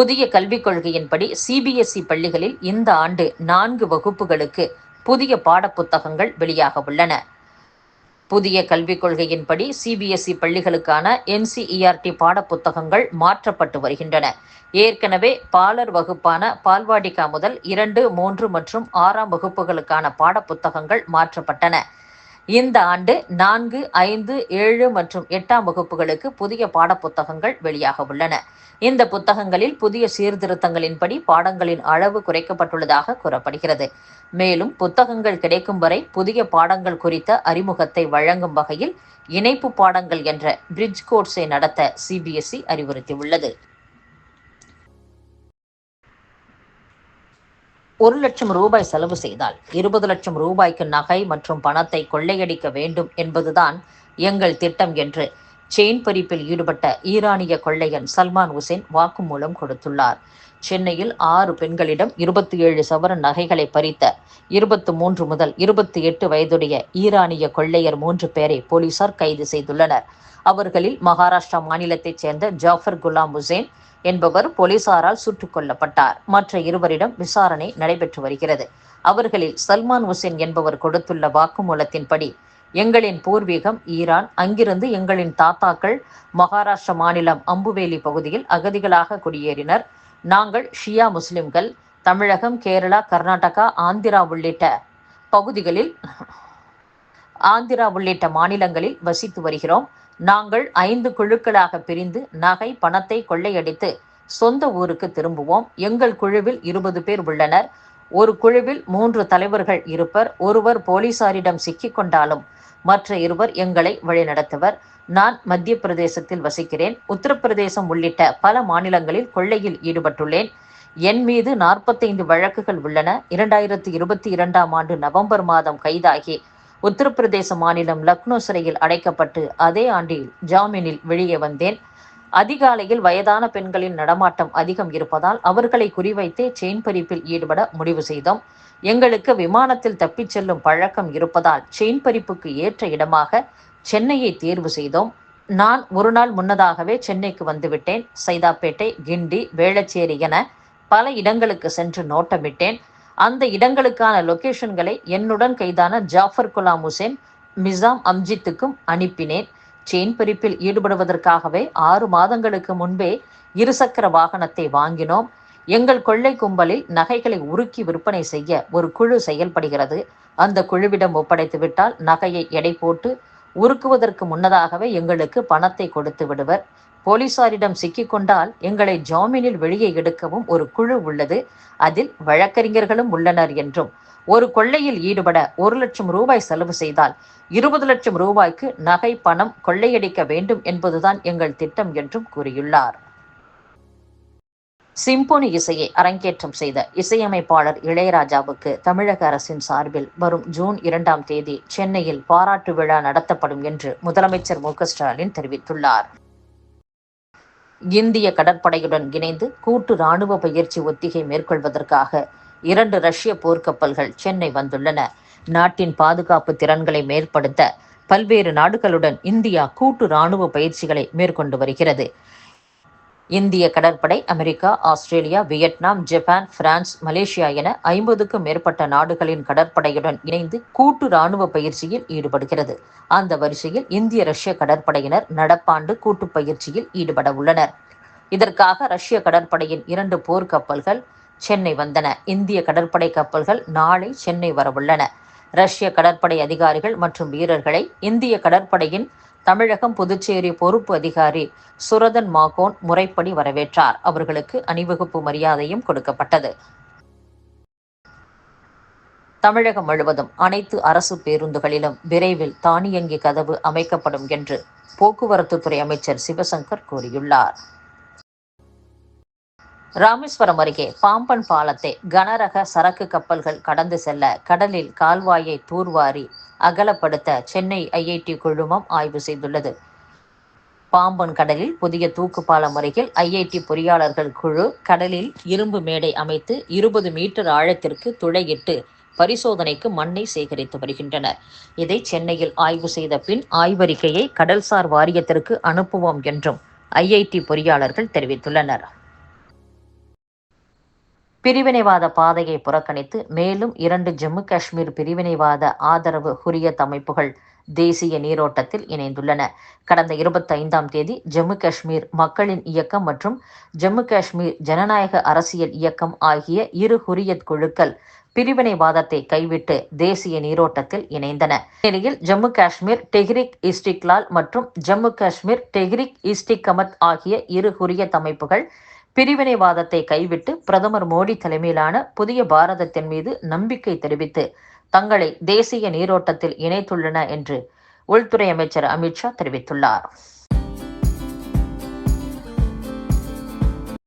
புதிய கல்விக் கொள்கையின்படி சிபிஎஸ்இ பள்ளிகளில் இந்த ஆண்டு நான்கு வகுப்புகளுக்கு புதிய பாடப்புத்தகங்கள் வெளியாக உள்ளன. புதிய கல்விக் கொள்கையின்படி சிபிஎஸ்இ பள்ளிகளுக்கான என்சிஇஆர்டி பாடப்புத்தகங்கள் மாற்றப்பட்டு வருகின்றன. ஏற்கனவே பாலர் வகுப்பான பால்வாடிகா முதல் இரண்டு மூன்று மற்றும் ஆறாம் வகுப்புகளுக்கான பாடப்புத்தகங்கள் மாற்றப்பட்டன. இந்த ஆண்டு நான்கு ஐந்து ஏழு மற்றும் எட்டாம் வகுப்புகளுக்கு புதிய பாடப்புத்தகங்கள் வெளியாக உள்ளன. இந்த புத்தகங்களில் புதிய சீர்திருத்தங்களின்படி பாடங்களின் அளவு குறைக்கப்பட்டுள்ளதாக கூறப்படுகிறது. மேலும் புத்தகங்கள் கிடைக்கும் வரை புதிய பாடங்கள் குறித்த அறிமுகத்தை வழங்கும் வகையில் இணைப்பு பாடங்கள் என்ற பிரிட்ஜ் கோர்ஸை நடத்த சிபிஎஸ்இ அறிவுறுத்தியுள்ளது. ஒரு லட்சம் ரூபாய் செலவு செய்தால் இருபது லட்சம் ரூபாய்க்கு நகை மற்றும் பணத்தை கொள்ளையடிக்க வேண்டும் என்பதுதான் எங்கள் திட்டம் என்று செயின் பறிப்பில் ஈடுபட்ட ஈரானிய கொள்ளையன் சல்மான் உசேன் வாக்குமூலம் கொடுத்துள்ளார். சென்னையில் ஆறு பெண்களிடம் இருபத்தி ஏழு சவரன் நகைகளை பறித்த இருபத்து மூன்று முதல் இருபத்தி எட்டு வயதுடைய ஈரானிய கொள்ளையர் மூன்று பேரை போலீசார் கைது செய்துள்ளனர். அவர்களில் மகாராஷ்டிரா மாநிலத்தைச் சேர்ந்த ஜாஃபர் குலாம் ஹுசேன் என்பவர் போலீசாரால் சுட்டுக் கொல்லப்பட்டார். மற்ற இருவரிடம் விசாரணை நடைபெற்று வருகிறது. அவர்களில் சல்மான் உசேன் என்பவர் கொடுத்துள்ள வாக்குமூலத்தின்படி எங்களின் பூர்வீகம் ஈரான். அங்கிருந்து எங்களின் தாத்தாக்கள் மகாராஷ்டிரா மாநிலம் அம்புவேலி பகுதியில் அகதிகளாக குடியேறினர். நாங்கள் ஷியா முஸ்லிம்கள். தமிழகம் கேரளா கர்நாடகா ஆந்திரா உள்ளிட்ட பகுதிகளில் ஆந்திரா உள்ளிட்ட மாநிலங்களில் வசித்து வருகிறோம். நாங்கள் ஐந்து குழுக்களாக பிரிந்து நகை பணத்தை கொள்ளையடித்து சொந்த ஊருக்கு திரும்புவோம். எங்கள் குழுவில் இருபது பேர் உள்ளனர். ஒரு குழுவில் மூன்று தலைவர்கள் இருப்பர். ஒருவர் போலீசாரிடம் சிக்கிக்கொண்டாலும் மற்ற இருவர் எங்களை வழிநடத்துவர். நான் மத்திய பிரதேசத்தில் வசிக்கிறேன். உத்தரப்பிரதேசம் உள்ளிட்ட பல மாநிலங்களில் கொள்ளையில் ஈடுபட்டுள்ளேன். என் மீது நாற்பத்தைந்து வழக்குகள் உள்ளன. இரண்டாயிரத்தி இருபத்தி இரண்டாம் ஆண்டு நவம்பர் மாதம் கைதாகி உத்தரப்பிரதேச மாநிலம் லக்னோ சிறையில் அடைக்கப்பட்டு அதே ஆண்டில் ஜாமீனில் வெளியே வந்தேன். அதிகாலையில் வயதான பெண்களின் நடமாட்டம் அதிகம் இருப்பதால் அவர்களை குறிவைத்தே செயின் பறிப்பில் ஈடுபட முடிவு செய்தோம். எங்களுக்கு விமானத்தில் தப்பிச் செல்லும் பழக்கம் இருப்பதால் செயின் பறிப்புக்கு ஏற்ற இடமாக சென்னையை தேர்வு செய்தோம். நான் ஒரு நாள் முன்னதாகவே சென்னைக்கு வந்துவிட்டேன். சைதாப்பேட்டை கிண்டி வேளச்சேரி என பல இடங்களுக்கு சென்று நோட்டமிட்டேன். அந்த இடங்களுக்கான லொகேஷன்களை என்னுடன் கைதான ஜாஃபர் குலாம் ஹுசேன் மிசாம் அம்ஜித்துக்கும் அனுப்பினேன். செயின் பறிப்பில் ஈடுபடுவதற்காகவே ஆறு மாதங்களுக்கு முன்பே இருசக்கர வாகனத்தை வாங்கினோம். எங்கள் கொள்ளை கும்பலில் நகைகளை உருக்கி விற்பனை செய்ய ஒரு குழு செயல்படுகிறது. அந்த குழுவிடம் ஒப்படைத்து விட்டால் நகையை எடை போட்டு உருக்குவதற்கு முன்னதாகவே எங்களுக்கு பணத்தை கொடுத்து விடுவர். போலீசாரிடம் சிக்கிக்கொண்டால் எங்களை ஜாமீனில் வெளியே எடுக்கவும் ஒரு குழு உள்ளது. அதில் வழக்கறிஞர்களும் உள்ளனர் என்றும் ஒரு கொள்ளையில் ஈடுபட ஒரு லட்சம் ரூபாய் செலவு செய்தால் இருபது லட்சம் ரூபாய்க்கு நகை பணம் கொள்ளையடிக்க வேண்டும் என்பதுதான் எங்கள் திட்டம் என்றும் கூறியுள்ளார். சிம்போனி இசையை அரங்கேற்றம் செய்த இசையமைப்பாளர் இளையராஜாவுக்கு தமிழக அரசின் சார்பில் வரும் ஜூன் இரண்டாம் தேதி சென்னையில் பாராட்டு விழா நடத்தப்படும் என்று முதலமைச்சர் மு ஸ்டாலின் தெரிவித்துள்ளார். இந்திய கடற்படையுடன் இணைந்து கூட்டு ராணுவ பயிற்சி ஒத்திகை மேற்கொள்வதற்காக இரண்டு ரஷ்ய போர்க்கப்பல்கள் சென்னை வந்துள்ளன. நாட்டின் பாதுகாப்பு திறன்களை மேற்படுத்த பல்வேறு நாடுகளுடன் இந்தியா கூட்டு ராணுவ பயிற்சிகளை மேற்கொண்டு வருகிறது. இந்திய கடற்படை America Australia Vietnam Japan France Malaysia என ஐம்பதுக்கும் மேற்பட்ட நாடுகளின் கடற்படையுடன் இணைந்து கூட்டு ராணுவ பயிற்சியில் ஈடுபடுகிறது. அந்த வரிசையில் இந்திய ரஷ்ய கடற்படையினர் நடப்பாண்டு கூட்டு பயிற்சியில் ஈடுபட உள்ளனர் இதற்காக ரஷ்ய கடற்படையின் இரண்டு போர்க்கப்பல்கள் சென்னை வந்தன. இந்திய கடற்படை கப்பல்கள் நாளை சென்னை வரவுள்ளன. ரஷ்ய கடற்படை அதிகாரிகள் மற்றும் வீரர்களை இந்திய கடற்படையின் தமிழகம் புதுச்சேரி பொறுப்பு அதிகாரி சுரதன் மாகோன் முறைப்படி வரவேற்றார். அவர்களுக்கு அணிவகுப்பு மரியாதையும் கொடுக்கப்பட்டது. தமிழகம் முழுவதும் அனைத்து அரசு பேருந்துகளிலும் விரைவில் தானியங்கி கதவு அமைக்கப்படும் என்று போக்குவரத்துத்துறை அமைச்சர் சிவசங்கர் கூறியுள்ளார். ராமேஸ்வரம் அருகே பாம்பன் பாலத்தை கனரக சரக்கு கப்பல்கள் கடந்து செல்ல கடலில் கால்வாயை தூர்வாரி அகலப்படுத்த சென்னை ஐஐடி குழுமம் ஆய்வு செய்துள்ளது. பாம்பன் கடலில் புதிய தூக்கு பாலம் அருகில் ஐஐடி பொறியாளர்கள் குழு கடலில் இரும்பு மேடை அமைத்து இருபது மீட்டர் ஆழத்திற்கு துளையிட்டு பரிசோதனைக்கு மண்ணை சேகரித்து வருகின்றனர். இதை சென்னையில் ஆய்வு செய்த பின் ஆய்வறிக்கையை கடல்சார் வாரியத்திற்கு அனுப்புவோம் என்றும் ஐஐடி பொறியாளர்கள் தெரிவித்துள்ளனர். பிரிவினைவாத பாதையை புறக்கணித்து மேலும் இரண்டு ஜம்மு காஷ்மீர் பிரிவினைவாத ஆதரவு ஹுரியத் அமைப்புகள் தேசிய நீரோட்டத்தில் இணைந்துள்ளன. கடந்த இருபத்தி ஐந்தாம் தேதி ஜம்மு காஷ்மீர் மக்களின் இயக்கம் மற்றும் ஜம்மு காஷ்மீர் ஜனநாயக அரசியல் இயக்கம் ஆகிய இரு ஹுரியத் குழுக்கள் பிரிவினைவாதத்தை கைவிட்டு தேசிய நீரோட்டத்தில் இணைந்தன. நிலையில் ஜம்மு காஷ்மீர் டெஹ்ரிக் இஸ்டிக்லால் மற்றும் ஜம்மு காஷ்மீர் டெஹ்ரிக் இஸ்டிகமத் ஆகிய இரு ஹுரியத் அமைப்புகள் பிரிவினைவாதத்தை கைவிட்டு பிரதமர் மோடி தலைமையிலான புதிய பாரதத்தின் மீது நம்பிக்கை தெரிவித்து தங்களை தேசிய நீரோட்டத்தில் இணைத்துள்ளன என்று உள்துறை அமைச்சர் அமித்ஷா தெரிவித்துள்ளார்.